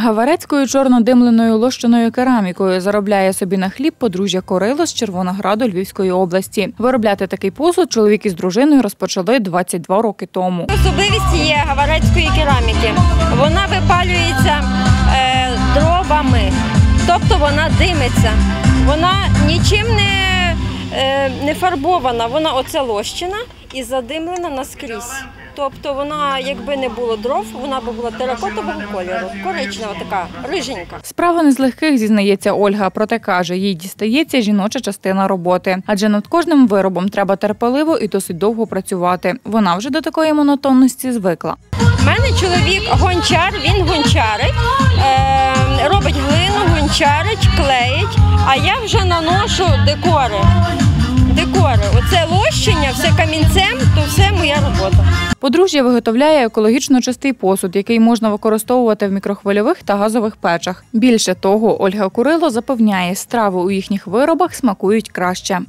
Гаварецькою чорнодимленою лощиною керамікою заробляє собі на хліб подружжя Корило з Червонограду Львівської області. Виробляти такий посуд чоловік із дружиною розпочали 22 роки тому. Особливість є гаварецької кераміки. Вона випалюється е, дровами, тобто вона димиться. Вона нічим не, е, не фарбована, вона оцелощена і задимлена наскрізь. Тобто вона, якби не було дров, вона б була теракотового кольору, коричнева така, риженька. Справа не з легких, зізнається Ольга, проте каже, їй дістається жіноча частина роботи. Адже над кожним виробом треба терпеливо і досить довго працювати. Вона вже до такої монотонності звикла. У мене чоловік гончар, він гончарить, е, робить глину, гончарить, клеїть, а я вже наношу декори. Оце лощення, все камінцем, то все моя робота. Подружжя виготовляє екологічно чистий посуд, який можна використовувати в мікрохвильових та газових печах. Більше того, Ольга Курило запевняє, страви у їхніх виробах смакують краще.